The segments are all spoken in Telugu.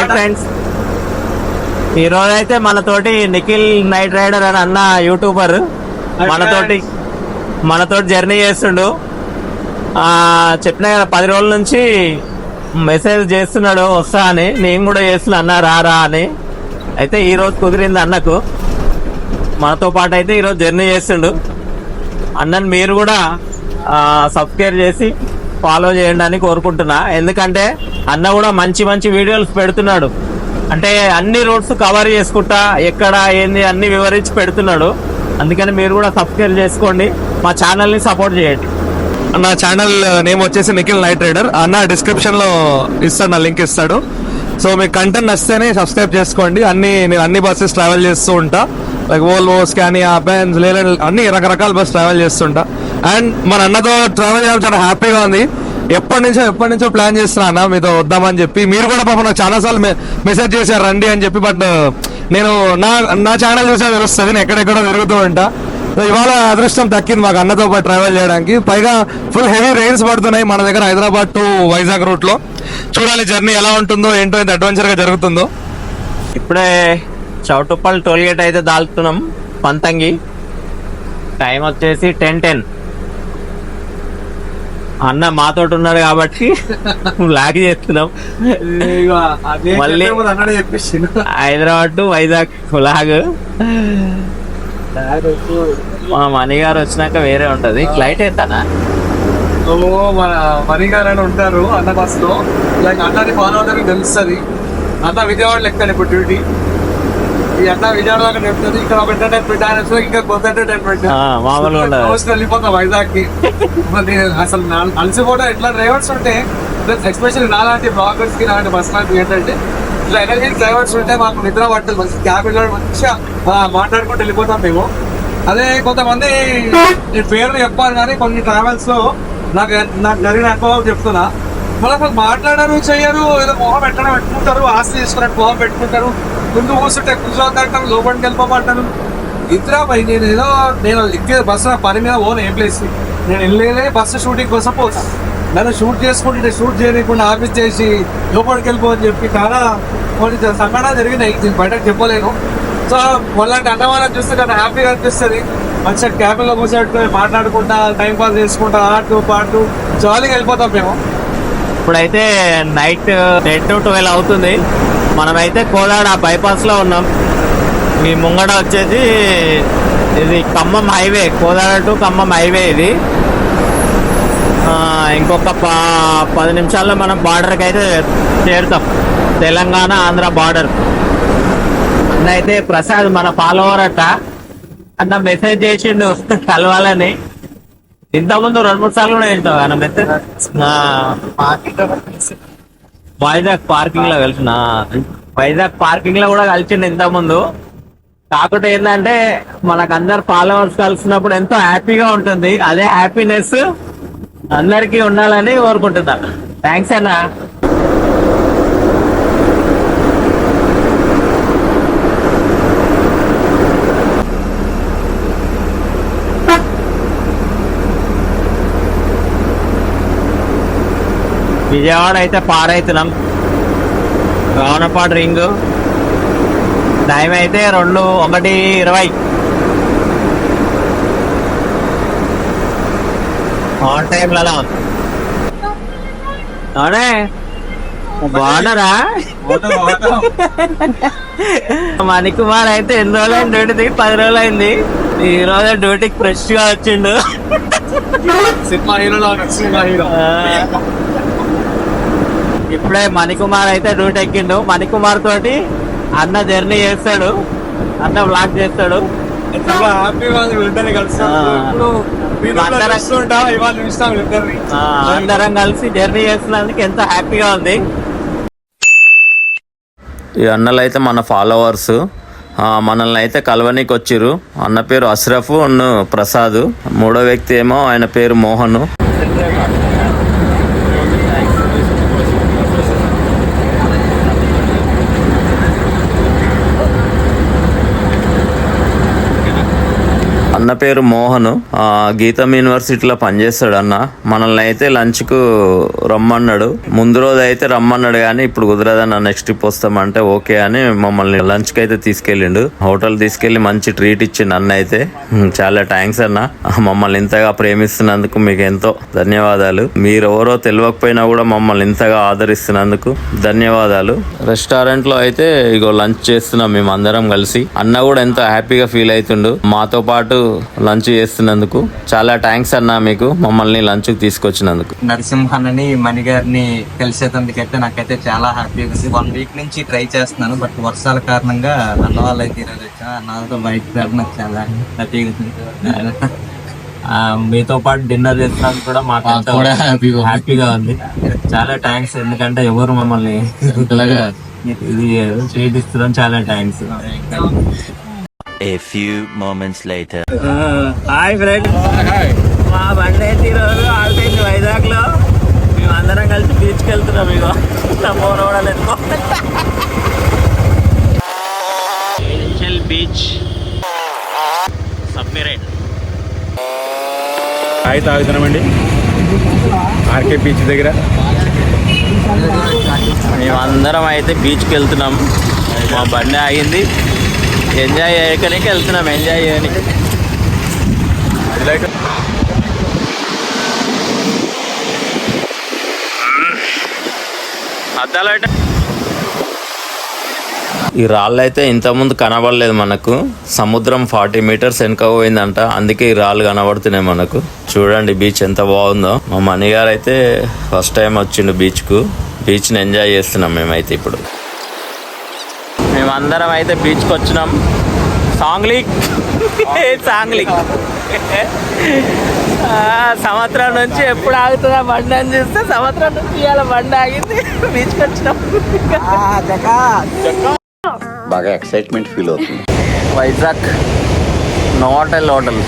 హాయ్ ఫ్రెండ్స్ ఈ రోజు అయితే మనతోటి నిఖిల్ నైట్ రైడర్ అని అన్న యూట్యూబర్. మనతోటి మనతోటి జర్నీ చేస్తుండు. చెప్పిన కదా పది రోజుల నుంచి మెసేజ్ చేస్తున్నాడు వస్తా అని. నేను కూడా చేస్తున్నా అన్న రా రా అని. అయితే ఈ రోజు కుదిరింది అన్నకు. మనతో పాటు అయితే ఈరోజు జర్నీ చేస్తుండు. అన్నని మీరు కూడా సబ్స్క్రైబ్ చేసి ఫాలో చేయండి అని కోరుకుంటున్నా. ఎందుకంటే అన్న కూడా మంచి మంచి వీడియోలు పెడుతున్నాడు. అంటే అన్ని రోడ్స్ కవర్ చేసుకుంటా ఎక్కడ ఏంది అన్ని వివరించి పెడుతున్నాడు. అందుకని మీరు కూడా సబ్స్క్రైబ్ చేసుకోండి. మా ఛానల్ని సపోర్ట్ చేయండి. నా ఛానల్ నేమ్ వచ్చేసి నిఖిల్ నైట్ రైడర్ అన్న డిస్క్రిప్షన్లో ఇస్తాడు నా లింక్ ఇస్తాడు. సో మీకు కంటెంట్ నచ్చితేనే సబ్స్క్రైబ్ చేసుకోండి. అన్ని నేను అన్ని బస్సెస్ ట్రావెల్ చేస్తూ ఉంటా. లైక్ ఓల్వో స్కానియా బెన్స్ లేదంటే అన్ని రకరకాల బస్ ట్రావెల్ చేస్తుంటా అండ్ మన అన్నతో ట్రావెల్ చేయడం చాలా హ్యాపీగా ఉంది. ఎప్పటి నుంచో ఎప్పటి నుంచో ప్లాన్ చేస్తున్నా అన్న మీతో వద్దామని చెప్పి. మీరు కూడా పాపం నాకు చాలా సార్లు మెసేజ్ చేశారు రండి అని చెప్పి బట్ నేను నా నా ఛానల్ చూసే తెలుస్తుంది నేను ఎక్కడెక్కడో తిరుగుతూ ఉంటా. సో ఇవాళ అదృష్టం దక్కింది మాకు అన్నతో పాటు ట్రావెల్ చేయడానికి. పైగా ఫుల్ హెవీ రెయిన్స్ పడుతున్నాయి మన దగ్గర హైదరాబాద్ టు వైజాగ్ రూట్లో. చూడాలి జర్నీ ఎలా ఉంటుందో ఏంటో ఎంత అడ్వెంచర్గా జరుగుతుందో. ఇప్పుడే చౌటుప్పల్ టోల్ గేట్ అయితే దాల్తున్నాం పంతంగి. టైం వచ్చేసి టెన్ టెన్ అన్న మాతోటి ఉన్నాడు కాబట్టి లాగ్ చేస్తున్నాం. మళ్ళీ హైదరాబాద్ టు వైజాగ్ లాగ్. మా మణి గారు వచ్చినాక వేరే ఉంటది. ఫ్లైట్ ఎంతనా మన మణి గారు అని ఉంటారు అన్న బస్లో లైక్ అన్నని ఫాలో అవుతారని తెలుస్తుంది. అన్న విజయవాడ లెక్కని ఇప్పుడు డ్యూటీ మామూలుగా వెళ్ళిపోతాం వైజాగ్కి మరి అసలు అలసిపోవడం ఎట్లా? డ్రైవర్స్ ఉంటే ఎస్పెషల్లీ నాలాంటి బ్లాగర్స్కి నాలాంటి బస్ లాంటి ఏంటంటే ఇట్లా ఎనర్జీ డ్రైవర్స్ ఉంటే మాకు నిద్ర పట్టదు. మంచి క్యాబ్ మంచిగా మాట్లాడుకుంటూ వెళ్ళిపోతాం మేము. అదే కొంతమంది నేను పేర్లు చెప్పాను కానీ కొన్ని ట్రావెల్స్లో నాకు నాకు జరిగిన అనుభవం చెప్తున్నా. మళ్ళీ మాట్లాడరు చెయ్యరు ఏదో మొహం పెట్టడం పెట్టుకుంటారు ఆస్తి తీసుకున్నట్టు మొహం పెట్టుకుంటారు. ముందు కూర్చుంటే కూర్చోద్దంటారు లోపలికి వెళ్ళిపోమంటారు. ఇద్దరా భయ్ నేను ఏదో నేను ఎక్కే బస్సు నా పని మీద ఓన్ ఏం ప్లేస్ నేను వెళ్ళేదే బస్సు షూటింగ్ కోసం పోతా. నన్ను షూట్ చేసుకుంటే షూట్ చేయకుండా ఆఫీస్ చేసి లోపలికి వెళ్ళిపోవని చెప్పి చాలా కొన్ని సంఘటన జరిగినాయి. నేను బయటకు చెప్పలేను. సో వాళ్ళంటి అన్నవాళ్ళని చూస్తే చాలా హ్యాపీగా అనిపిస్తుంది. మంచిగా క్యాబిన్లో కూర్చోట్టు మాట్లాడుకుంటా టైం పాస్ చేసుకుంటా ఆడుతూ పాడుతూ జాలీగా వెళ్ళిపోతాం మేము. ఇప్పుడైతే నైట్ టెన్ టు ట్వెల్వ్ అవుతుంది. మనమైతే కోదాడ బైపాస్లో ఉన్నాం. మీ ముంగడ వచ్చేసి ఇది Khammam highway Kodad to Khammam highway ఇది. ఇంకొక పది నిమిషాల్లో మనం బార్డర్కి అయితే చేరుతాం. తెలంగాణ ఆంధ్ర బార్డర్ అయితే ప్రసాద్ మన ఫాలోవర్ అట్ట అన్న మెసేజ్ చేసిండు కలవాలని. ఇంతకుముందు రెండు మూడు సార్లు కూడా వెళ్తావు అన్న మెసేజ్ వైజాగ్ పార్కింగ్లో కలిసిన. వైజాగ్ పార్కింగ్లో కూడా కలిసిండు ఇంత ముందు కాకపోతే ఏంటంటే మనకు అందరు ఫాలోవర్స్ కలిసినప్పుడు ఎంతో హ్యాపీగా ఉంటుంది. అదే హ్యాపీనెస్ అందరికీ ఉండాలని కోరుకుంటున్నాను థ్యాంక్స్ అన్న. విజయవాడ అయితే పారైతున్నాం. రావణపాడు రింగ్. టైం అయితే రెండు ఒకటి ఇరవై. ఆన్ టైంలో అలా ఉంది అవునే? బాగున్నారా? మణికుమార్ అయితే ఎన్ని రోజులు అయింది డ్యూటీ దిగి? పది రోజులు అయింది ఈ రోజు డ్యూటీకి ఫ్రెష్గా వచ్చిండు సినిమా హీరో. ఆ. ఇప్పుడే మణికుమార్ అయితే డ్యూటీ ఎక్కిండు. మణికుమార్ తోటి అన్న జర్నీ చేస్తాడు. అన్న బ్లాక్ చేస్తాడు. అందరం- కలిసి జర్నీ చేస్తున్నందుకు ఎంతో హ్యాపీగా ఉంది. ఈ అన్నలు అయితే మన ఫాలోవర్స్ ఆ, మనల్ని అయితే కలవనీకి వచ్చిర్రు. అన్న పేరు అష్రఫ్ అన్న ప్రసాద్. మూడో వ్యక్తి ఏమో ఆయన పేరు మోహన్. అన్న పేరు మోహన్. గీతం యూనివర్సిటీలో పనిచేస్తాడు అన్న. మనల్ని అయితే లంచ్కు రమ్మన్నాడు. ముందు రోజు అయితే రమ్మన్నాడు కానీ ఇప్పుడు కుదరదన్న నెక్స్ట్ ట్రిప్ వస్తామంటే ఓకే అని మమ్మల్ని లంచ్కి అయితే తీసుకెళ్ళిండు. హోటల్ తీసుకెళ్ళి మంచి ట్రీట్ ఇచ్చిండు అన్న అయితే. చాలా థ్యాంక్స్ అన్న. మమ్మల్ని ఇంతగా ప్రేమిస్తున్నందుకు మీకు ఎంతో ధన్యవాదాలు. మీరు ఎవరో తెలియకపోయినా కూడా మమ్మల్ని ఇంతగా ఆదరిస్తున్నందుకు ధన్యవాదాలు. రెస్టారెంట్లో అయితే ఇగో లంచ్ చేస్తున్నాం మేము అందరం కలిసి. అన్న కూడా ఎంతో హ్యాపీగా ఫీల్ అవుతుండు. మాతో పాటు లంచ్ చేస్తున్నందుకు. చాలా థ్యాంక్స్ అన్న మీకు మమ్మల్ని లంచ్కి తీసుకొచ్చినందుకు. నరసింహన్నని మణి గారిని కలిసేటందుకైతే నాకైతే చాలా హ్యాపీగా ఉంది వన్ వీక్ నుంచి ట్రై చేస్తున్నాను బట్ వర్షాల కారణంగా అన్న వాళ్ళు అయితే ఈరోజు అన్నతో బయట నాకు చాలా హ్యాపీగా మీతో పాటు డిన్నర్ చేసినందుకు కూడా మాకు ఎంతో హ్యాపీగా ఉంది. చాలా థ్యాంక్స్ ఎందుకంటే ఎవరు మమ్మల్ని ఇది ట్రీట్ ఇస్తున్నాం చాలా thanks A few moments later. Hi friend. మా బండి అయితే ఈరోజు ఆడుతుంది వైజాగ్లో మేము అందరం కలిసి బీచ్కి వెళ్తున్నాం నా ఫోన్ కూడా ఎత్తుకో బీచ్ సబ్మెరైన్ తాగి తాగుతున్నామండి ఆర్కే బీచ్ దగ్గర. మేమందరం అయితే బీచ్కి వెళ్తున్నాం. మా బండి ఆగింది. ఎంజాయ్ చేయకనికి వెళ్తున్నాం ఎంజాయ్ చేయడానికి. అద్దాలు ఈ రాళ్ళు అయితే ఇంతకుముందు కనబడలేదు మనకు. సముద్రం ఫార్టీ మీటర్స్ వెనక పోయిందంట. అందుకే ఈ రాళ్ళు కనబడుతున్నాయి మనకు. చూడండి బీచ్ ఎంత బాగుందో. మా మణి గారు అయితే ఫస్ట్ టైం వచ్చిండు బీచ్కు. బీచ్ని ఎంజాయ్ చేస్తున్నాం మేమైతే ఇప్పుడు. మేమందరం అయితే బీచ్కి వచ్చినాం. సాంగ్లిక్ సాంగ్లిక్ ఆ, సంవత్సరం నుంచి ఎప్పుడు ఆగుతుందా? బండి అని చూస్తే సంవత్సరం నుంచి ఇవాళ బండి ఆగింది. బీచ్కి వచ్చినాం. బాగా ఎక్సైట్మెంట్ ఫీల్ అవుతుంది. వైజాగ్ నోటల్ హోటల్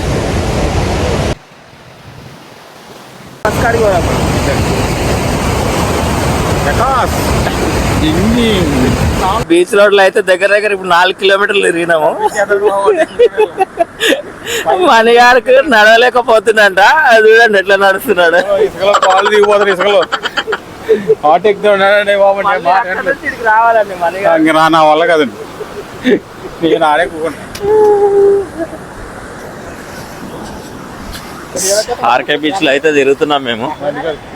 బీచ్ రోడ్లో అయితే దగ్గర దగ్గర ఇప్పుడు నాలుగు కిలోమీటర్లు తిరిగినాము. మణి గారికి నడవలేకపోతుందంట. అది చూడండి ఎట్లా నడుస్తున్నాడు. ఇసుకలో పాలు దిగిపోతారు ఇసుకలో. హాట్ ఎక్కుతుండే బాబు రావాలండి మణి గారు. ఇంక నా వల్ల కదండి నేను ఆడే ఆర్కే బీచ్లో అయితే తిరుగుతున్నాం మేము.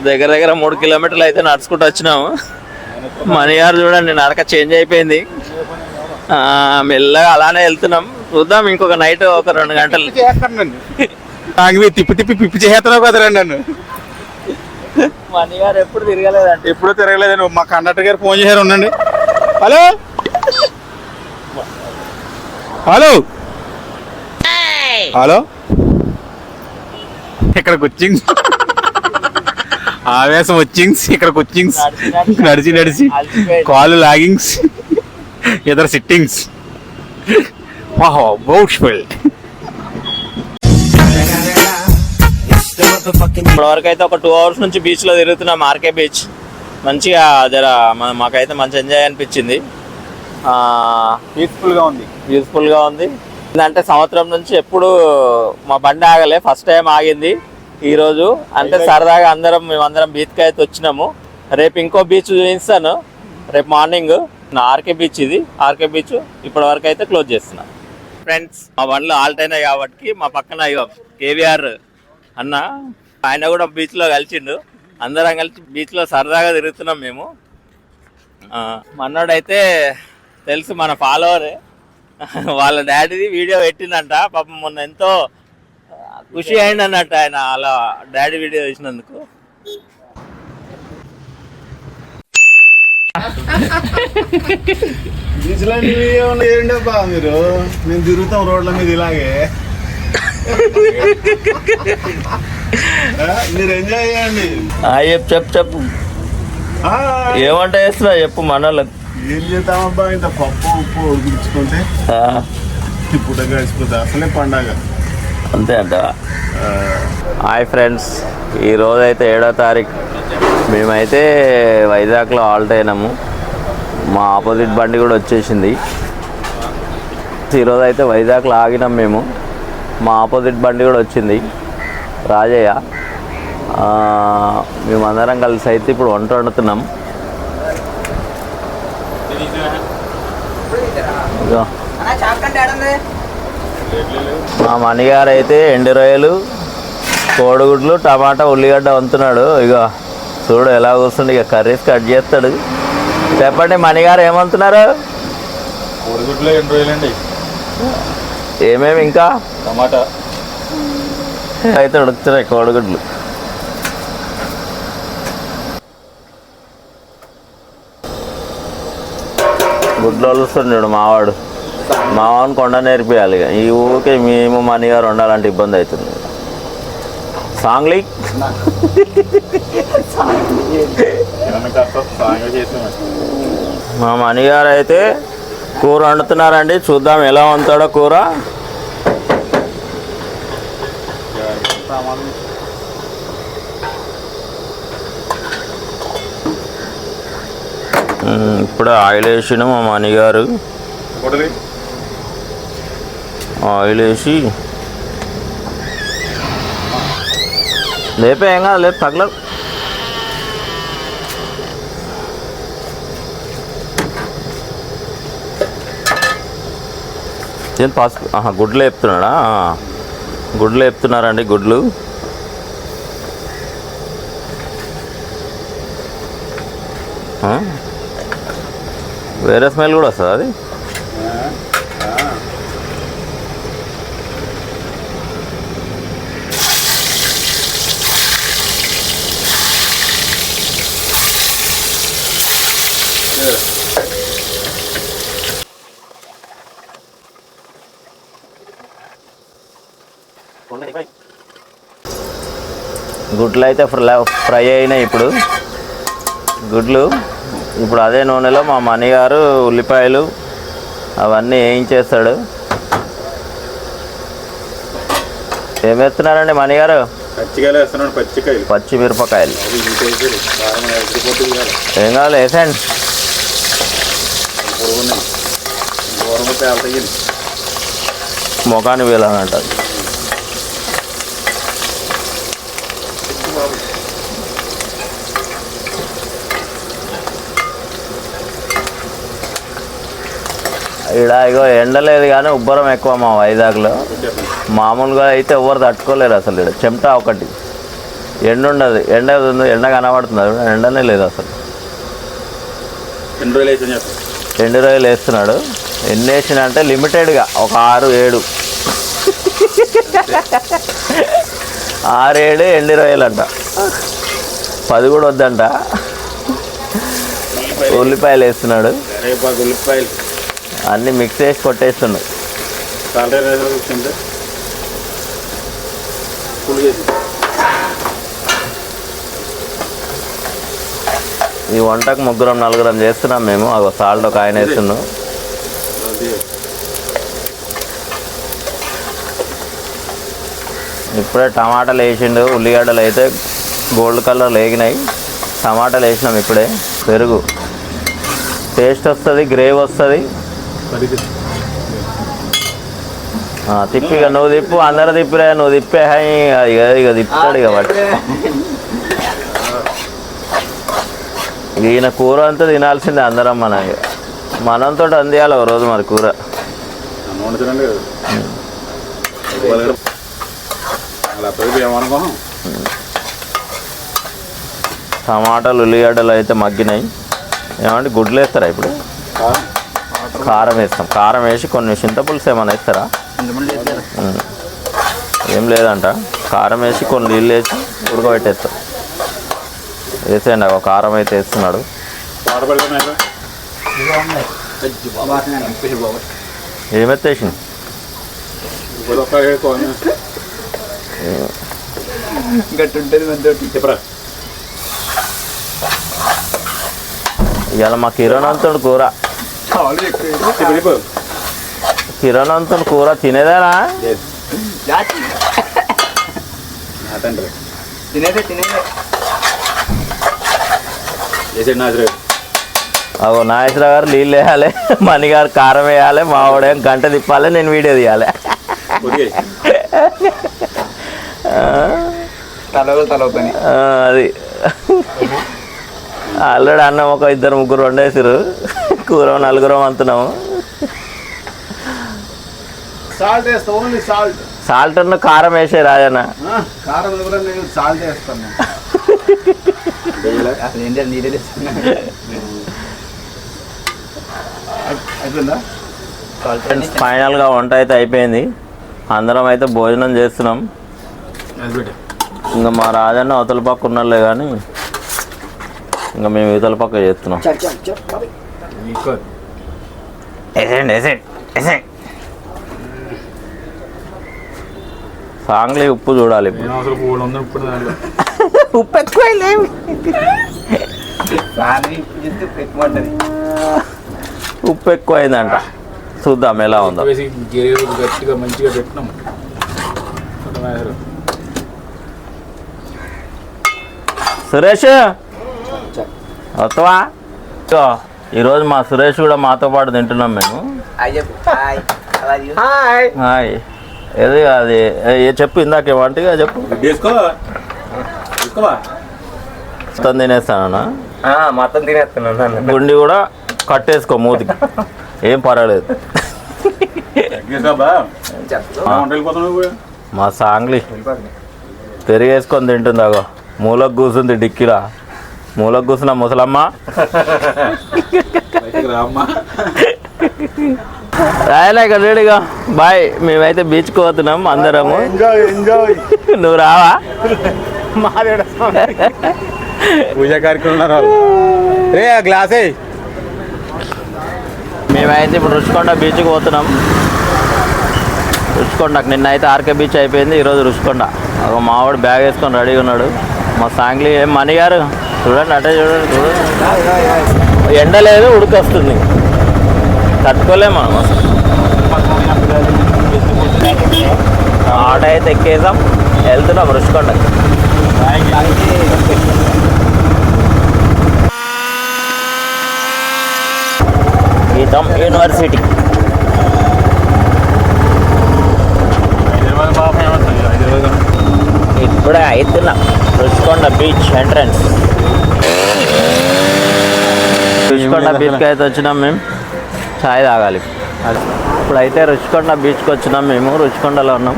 దగ్గర దగ్గర మూడు కిలోమీటర్లు అయితే నడుచుకుంటూ వచ్చినాము. మనీ గారు చూడండి నడక చేంజ్ అయిపోయింది. ఆ, మెల్లగా అలానే వెళ్తున్నాం. చూద్దాం ఇంకొక నైట్ ఒక రెండు గంటలు. నాకు తిప్పి తిప్పి పిప్పి చేస్తున్నావు కదరండి నన్ను. మనీ గారు ఎప్పుడు తిరగలేదండి ఎప్పుడూ తిరగలేదండి. మా కండక్టర్ గారు ఫోన్ చేశారు ఉండండి. హలో? హలో? హలో? ఇక్కడికి వచ్చింగ్ ఆవేశం వచ్చింగ్స్ ఇక్కడికి వచ్చింగ్స్ నడిచి నడిచి. కాలు లాగింగ్స్ ఇద్దరు సిట్టింగ్స్. బౌట్ఫుల్ ఇప్పటి వరకు అయితే ఒక టూ అవర్స్ నుంచి బీచ్లో తిరుగుతున్నాం ఆర్కే బీచ్. మంచిగా జర మాకైతే మంచి ఎంజాయ్ అనిపించింది. పీస్ఫుల్గా ఉంది. యూస్ఫుల్గా ఉంది. అంటే సంవత్సరం నుంచి ఎప్పుడు మా బండి ఆగలే ఫస్ట్ టైం ఆగింది ఈ రోజు. అంటే సరదాగా అందరం మేమందరం బీచ్కి అయితే వచ్చినాము. రేపు ఇంకో బీచ్ చూపిస్తాను. రేపు మార్నింగ్ నా ఆర్కే బీచ్ ఇది. ఆర్కే బీచ్ ఇప్పటి వరకు అయితే క్లోజ్ చేస్తున్నాను ఫ్రెండ్స్ మా బండ్లు ఆల్ట్ అయినాయి కాబట్టి మా పక్కన కేవీఆర్ అన్న ఆయన కూడా బీచ్లో కలిసిండు. అందరం కలిసి బీచ్లో సరదాగా తిరుగుతున్నాం మేము. మన్నోడైతే తెలుసు మన ఫాలోవర్ వాళ్ళ డాడీది వీడియో పెట్టిందంట. పాపం మొన్న ఎంతో ఖుషి అయింది అన్నట్టు ఆయన అలా డాడీ వీడియో చూసినందుకు. మీరు. మేము తిరుగుతాం రోడ్ల మీద ఇలాగే. మీరు ఎంజాయ్ చేయండి. చెప్పు చెప్పు ఏమంట చెప్పు మనోళ్ళకి. ఏం చేద్దామబ్బా? ఇంత పప్పు ఉప్పు ఉడికించుకుంటే ఇప్పుడు గడిచిపోతా అసలే పండగ. అంతే అంట. Hi friends. ఈ రోజు అయితే ఏడో తారీఖు. మేమైతే వైజాగ్లో ఆల్ట్ అయినాము. మా ఆపోజిట్ బండి కూడా వచ్చేసింది. ఈరోజు అయితే వైజాగ్లో ఆగినాం మేము. మా ఆపోజిట్ బండి కూడా వచ్చింది. రాజయ్య. మేమందరం కలిసి అయితే ఇప్పుడు వంట వండుతున్నాం. మా మణిగారు అయితే ఎండు రొయ్యలు కోడిగుడ్లు టమాటా ఉల్లిగడ్డ వంతున్నాడు. ఇక చూడు ఎలా కూర్చుండి ఇక కర్రీస్ కట్ చేస్తాడు. చెప్పండి మణిగారు ఏమంటున్నారు? కోడిగుడ్లో ఎన్ని రోజులండి ఏమేమి ఇంకా? టమాటా. అయితే ఉడుకుతున్నాయి కోడిగుడ్లు. గుడ్లు వలుస్తున్నాడు మావాడు. మావాని కొండ నేర్పియాలి ఇక ఈ ఊరికే మేము మనీ గారు ఉండాలంటే ఇబ్బంది అవుతుంది. సాంగ్లీ? మా మనీ గారు మా మణిగారు అయితే కూర వండుతున్నారండి. చూద్దాం ఎలా వండుతాడో కూర. ఉమ్, ఇప్పుడు ఆయిల్ వేసిన మా మణిగారు. ఆయిల్ వేసి లేపే ఏం కాదు లేపు తగలదు ఏం పసుపు గుడ్లు వేపుతున్నాడా. గుడ్లు వేపుతున్నారండి గుడ్లు. ఆ? వేరే స్మెల్ కూడా వస్తుంది అది? గుడ్లు అయితే ఫ్రై ఫ్రై అయినాయి ఇప్పుడు. గుడ్లు ఇప్పుడు అదే నూనెలో మా మణి గారు ఉల్లిపాయలు అవన్నీ వేయించేస్తాడు. ఏం వేస్తున్నారండి మణి గారు? పచ్చికాయలు వేస్తున్నాడు పచ్చికాయలు. పచ్చిమిరపకాయలు. ఏం కావాలి? వేసండి ముఖాన్ని వీలని అంటారు ఈడ ఇగో ఎండ లేదు కానీ ఉబ్బరం ఎక్కువ మా వైజాగ్లో. మామూలుగా అయితే ఎవరు తట్టుకోలేరు అసలు ఈడ చెమట ఒకటి. ఎండ ఉండదు ఎండ ఉంది. ఎండ కనబడుతుంది ఎండనే లేదు అసలు. రోజులు ఎండు రొయ్యలు వేస్తున్నాడు? ఎన్ని వేసిన అంటే లిమిటెడ్గా. ఒక ఆరు ఏడు. ఆరు ఏడు ఎండు రొయ్యలు అంట పది కూడా వద్దంట. ఉల్లిపాయలు. వేస్తున్నాడు. ఉల్లిపాయలు. అన్నీ మిక్స్ చేసి చేసి. ఈ వంటకు ముగ్గురం నలుగురం చేస్తున్నాం మేము. అగో సాల్ట్ ఒక ఆయన వేస్తున్నాం ఇప్పుడే టమాటాలు వేసిండు. ఉల్లిగడ్డలు అయితే గోల్డ్ కలర్ లేగినాయి. టమాటాలు వేసినాం ఇప్పుడే. పెరుగు. టేస్ట్ వస్తుంది గ్రేవ్ వస్తుంది. తిప్పి ఇక నువ్వు తిప్పు అందరు తిప్పిరా నువ్వు తిప్పే హై ఇక ఇక తిప్పుతాడు ఇక వాడు. ఈయన కూర అంతా తినాల్సిందే అందరం మన. మనంతో అందియాలి ఒక రోజు మరి కూర. టమాటాలు ఉల్లిగడ్డలు అయితే మగ్గినాయి. ఏమంటే గుడ్లు వేస్తారా ఇప్పుడు? కారం వేస్తాం. కారం వేసి కొన్ని చింతపులుసు ఏమైనా వేస్తారా. ఏం లేదంట. కారం వేసి కొన్ని నీళ్ళు వేసి ఉడకబెట్టేస్తాం. వేసేయండి ఒక కారం అయితే వేస్తున్నాడు. ఏమెత్తేసింది ఇవాళ మా కిరణంతుడు కూర. కిరణంతుడు కూర తినేదేనా? నా తండ్రి తినేదే తినేదే. చేసాడు నాజరే అగో నాగేశ్వర గారు నీళ్ళు వేయాలి మణి గారు కారం వేయాలి మా వాడేం గంట తిప్పాలి నేను వీడియో తీయాలి. అది. ఆల్రెడీ అన్నం ఒక ఇద్దరు ముగ్గురు వండేసారు కూర నలుగురం అంటున్నాము సాల్ట్ వేస్తా ఓన్లీ సాల్ట్ సాల్ట్ ఉన్న కారం వేసే రాజన్న. కారం కూడా నేను సాల్ట్ వేస్తాను. అసలు ఏంటంటే నీరే తెచ్చుకున్నా. అయిపోయిందా? ఫ్రెండ్స్ ఫైనల్గా వంట అయితే అయిపోయింది. అందరం అయితే భోజనం చేస్తున్నాం. ఇంకా మా రాజన్న అవతల పక్క ఉన్నలే కానీ ఇంకా మేము ఇవతల పక్క చేస్తున్నాం. వేసేయండి వేసేయండి వేసేయండి సాంగ్లీ ఉప్పు చూడాలి ఇప్పుడు. ఉప్పు ఎక్కువైంది ఉప్పు ఎక్కువైందంట. చూద్దాం ఎలా ఉందో. గట్టిగా మంచిగా పెట్టినాం. సురేష్! వస్తావా ఈరోజు మా సురేష్ కూడా మాతో పాటు తింటున్నాం మేము. హాయ్ ఏది అది? ఏ చెప్పు ఇందాక ఏమంటే చెప్పు. మొత్తం తినేస్తానా మొత్తం తినేస్తున్నాను గుండి కూడా కట్టేసుకో మూతికి. ఏం పర్వాలేదు. మా సాంగ్లీ. పెరిగేసుకొని తింటుంది అగో. మూలకు కూర్చుంది డిక్కిలా. మూలకు కూర్చున్న ముసలమ్మ. బయటికి రామ్మా రాయలే ఇక్కడ రెడీగా బాయ్ మేమైతే బీచ్కి పోతున్నాం అందరము. ఎంజాయ్ ఎంజాయ్ నువ్వు రావా? పూజా కార్యక్రమం రే ఆ గ్లాసే మేమైతే ఇప్పుడు రుషికొండ బీచ్కి పోతున్నాం. రుషికొండకు నిన్న అయితే ఆర్కే బీచ్ అయిపోయింది ఈరోజు రుషికొండ. ఒక మావాడు బ్యాగ్ వేసుకొని రెడీగా ఉన్నాడు. మా సాంగ్లీ ఏం మణి గారు చూడండి అటే చూడండి చూడండి. ఎండ లేదు ఉడికొస్తుంది తట్టుకోలేము మనం ఆట అయితే ఎక్కేసాం వెళ్తున్నాం రుషికొండకి గీతం యూనివర్సిటీ. ఇప్పుడే అవుతున్నాం రుషికొండ బీచ్ ఎంట్రన్స్. రుషికొండ బీచ్కి అయితే వచ్చినాం మేము. చాయ్ తాగాలి. ఇప్పుడైతే రుషికొండ బీచ్కి వచ్చినాం మేము రుషికొండలో ఉన్నాం.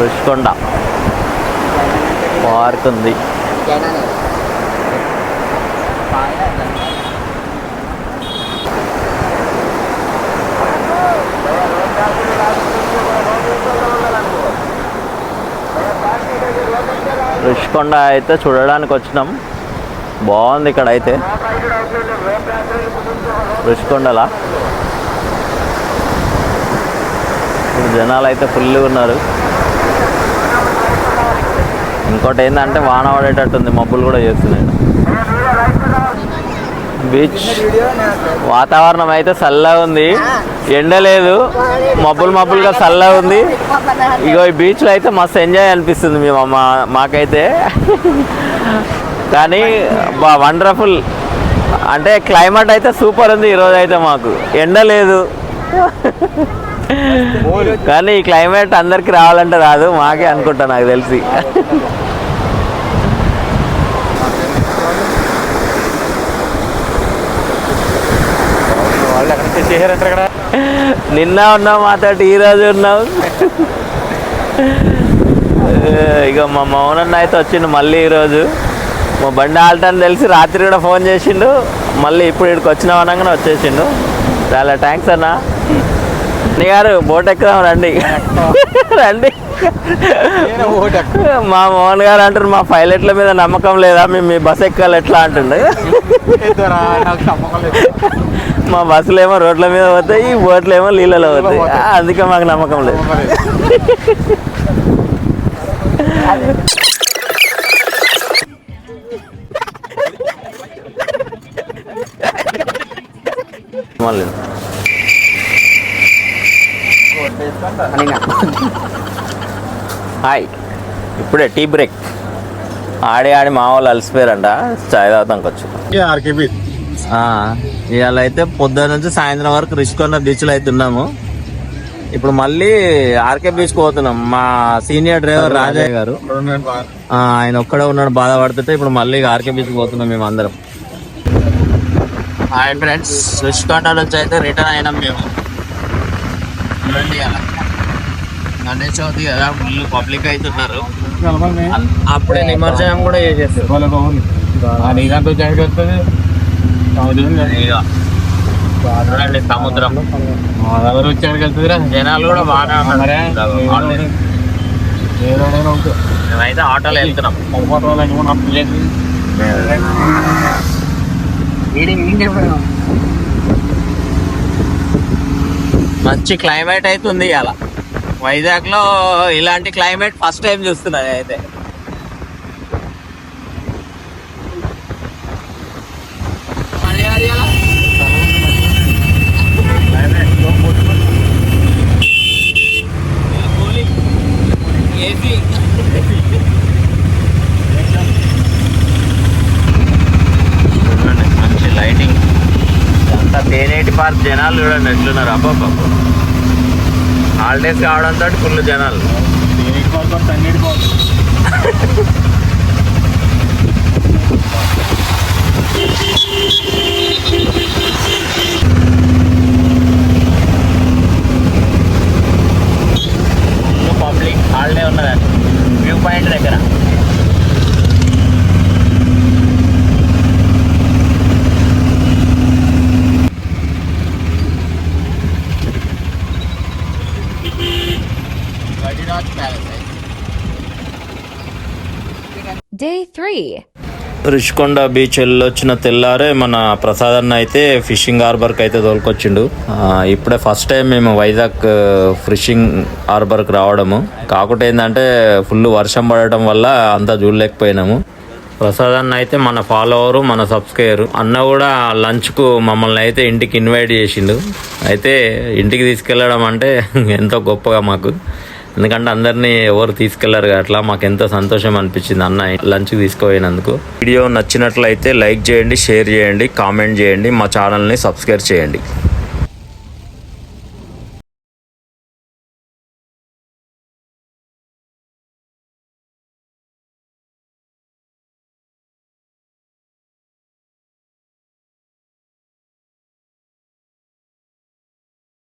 రుషికొండ పార్క్ ఉంది. రుషికొండ అయితే చూడడానికి వచ్చినాం. బాగుంది ఇక్కడ అయితే రుషికొండలా. ఇప్పుడు జనాలు అయితే ఫుల్ ఉన్నారు. ఇంకోటి ఏంటంటే వాన పడేటట్టుంది మబ్బులు కూడా చేస్తున్నాయి. బీచ్. వాతావరణం అయితే చల్లగా ఉంది. ఎండ లేదు. మబ్బులు మబ్బులుగా చల్లగా ఉంది. ఇగో ఈ బీచ్లో అయితే మస్తు ఎంజాయ్ అనిపిస్తుంది మేము మా మాకైతే. కానీ బా వండర్ఫుల్. అంటే క్లైమేట్ అయితే సూపర్ ఉంది ఈరోజు అయితే మాకు. ఎండ లేదు. కానీ ఈ క్లైమేట్ అందరికి రావాలంటే రాదు. మాకే అనుకుంటా నాకు తెలిసి వాళ్ళు ఎక్కడ చేశారు ఇక్కడ నిన్న ఉన్నావు మాతోటి ఈ రోజు ఉన్నావు ఇక మా మౌనన్న అయితే వచ్చిండు మళ్ళీ ఈరోజు మా బండి ఆల్టని తెలిసి రాత్రి కూడా ఫోన్ చేసిండు. మళ్ళీ ఇప్పుడు ఇక్కడికి వచ్చినాం అనగానే వచ్చేసిండు. చాలా థ్యాంక్స్ అన్న. అన్నయ్య గారు బోట్ ఎక్కుదాం రండి. రండి. మా మోహన్ గారు అంటారు మా పైలట్ల మీద నమ్మకం లేదా? మేము మీ బస్ ఎక్కాలి ఎట్లా అంటుండే. మా బస్సులు ఏమో రోడ్ల మీద పోతాయి ఈ బోట్లు ఏమో నీళ్ళలో పోతాయి. ఆ, అందుకే మాకు నమ్మకం లేదు. మళ్ళీ. హాయ్. ఇప్పుడే టీ బ్రేక్. ఆడి ఆడి మా వాళ్ళు అలసిపోయారంట చాయ్ ఆర్కేబీ ఆ, ఇవాళ అయితే పొద్దున నుంచి సాయంత్రం వరకు రిషికొండ బీచ్లో అయితే ఉన్నాము. ఇప్పుడు మళ్ళీ ఆర్కే బీచ్ పోతున్నాం. మా సీనియర్ డ్రైవర్ రాజయ్య గారు. ఆయన ఒక్కడే ఉన్నాడు బాధపడుతుంటే ఇప్పుడు మళ్ళీ ఆర్కే బీచ్ పోతున్నాం మేము అందరం. హాయ్ ఫ్రెండ్స్ రిషికొండ నుంచి అయితే రిటర్న్ అయినాం మేము. చూడండి అలా. గణేష్ చవితి కదా ఫుల్ పబ్లిక్ అవుతున్నారు అప్పుడే నిమజ్జనం కూడా చేసేస్తారు. చూడండి సముద్రం. జనాలు కూడా బాగా మేమైతే ఆటోలో వెళ్తున్నాం. మంచి క్లైమేట్ అయితే ఉంది ఇవాళ. వైజాగ్లో ఇలాంటి క్లైమేట్ ఫస్ట్ టైం చూస్తున్నా అయితే చూడండి మంచి లైటింగ్ అంత తేనేటి పార్క్ జనాలు చూడండి ఎట్లున్నారు. అబ్బాబ్బా హాలిడేస్ కావడంతో ఫుల్ జనాలు. పబ్లిక్ రిషికొండ బీచ్ వెళ్ళొచ్చిన తెల్లారే మన ప్రసాద్ అన్న అయితే ఫిషింగ్ హార్బర్కి అయితే తోలుకొచ్చిండు. ఇప్పుడే ఫస్ట్ టైం మేము వైజాగ్ ఫిషింగ్ హార్బర్కి రావడము. కాకుండా ఏంటంటే ఫుల్ వర్షం పడటం వల్ల అంతా చూడలేకపోయినాము. ప్రసాద్ అన్న అయితే మన ఫాలోవరు మన సబ్స్క్రైబర్ అన్న కూడా లంచ్కు మమ్మల్ని అయితే ఇంటికి ఇన్వైట్ చేసిండు. అయితే ఇంటికి తీసుకెళ్ళడం అంటే ఎంతో గొప్పగా మాకు. ఎందుకంటే అందరినీ ఎవరు తీసుకెళ్ళారు అట్లా మాకు ఎంతో సంతోషం అనిపించింది. అన్న లంచ్కి తీసుకుపోయినందుకు. వీడియో నచ్చినట్లయితే లైక్ చేయండి షేర్ చేయండి కామెంట్ చేయండి మా ఛానల్ని సబ్స్క్రైబ్ చేయండి.